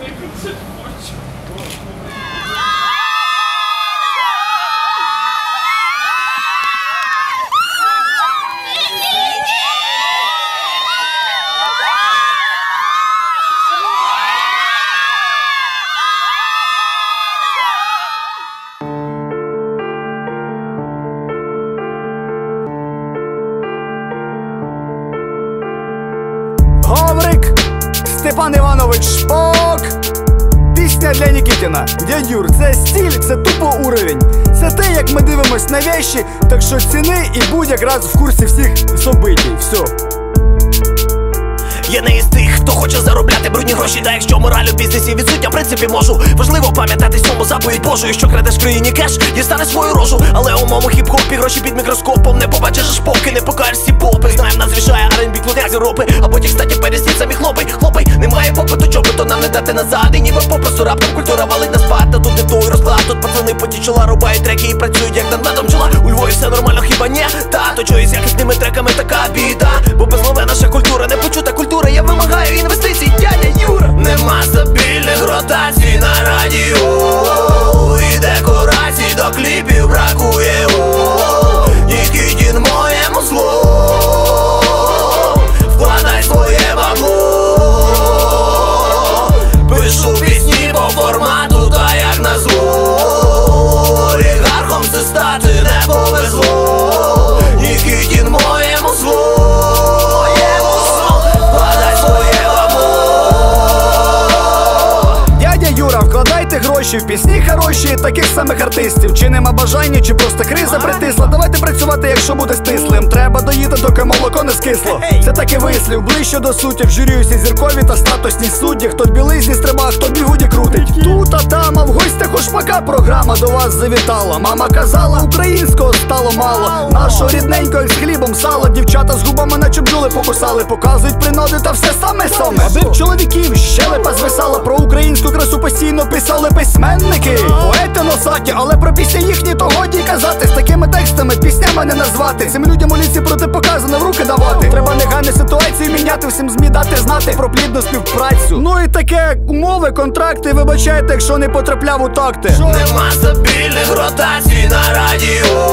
Tego przed Степан Іванович Шпок. Пісня для Нікітіна. Дядь Юр, це стіль, це тупо уровень. Це те, як ми дивимось на вещі, так що ціни і будь якраз в курсі всіх событій. Все. Я не із тих, хто хоче заробляти брудні гроші. Та якщо мораль у бізнесі відсутня, в принципі можу. Важливо пам'ятати сьому заповідь Божу. Якщо крадеш в країні кеш, дістане свою рожу. Але у моєму хіп-хопі гроші під мікроскопом не побачиш аж поки не покажеш всі попи. Знаєм, нас звішає R&B клуб з Європи. А потім, кстати, пересіть дати назад. І ніби попросту раптом культура валить на спад. Тут не той розклад, тут пацани поті чола рубають треки і працюють як над чола У Львові все нормально, хіба ні? Та то чого із якісними треками така біда. Бо без безмовна наша культура, не почута гроші в пісні хороші, таких самих артистів. Чи нема бажання, чи просто криза притисла. Давайте працювати, якщо буде стислим. Треба доїти, доки молоко не скисло. Це таки вислів, ближче до суті. В журі усі зіркові та статусні судді. Хто білизні стриба, хто бігуді крутить. Тут а там, а в гостях у шпака програма до вас завітала. Мама казала, українського стало мало. Нашого рідненького як з хлібом сало. Дівчата з губами, наче бджоли покусали. Показують приноди та все саме саме. Аби в чоловіків щелепа звисала про українську красу постійно писали письменники. Поети носаті, але про пісні їхні то годі казати. З такими текстами піснями не назвати. Цим людям у лісі протипоказано в руки давати. Треба негайно ситуацію міняти, всім змі дати знати про плідну співпрацю. Ну і таке умови, контракти. Вибачайте, якщо не потрапляв у такти. Нема стабільних ротацій на радіо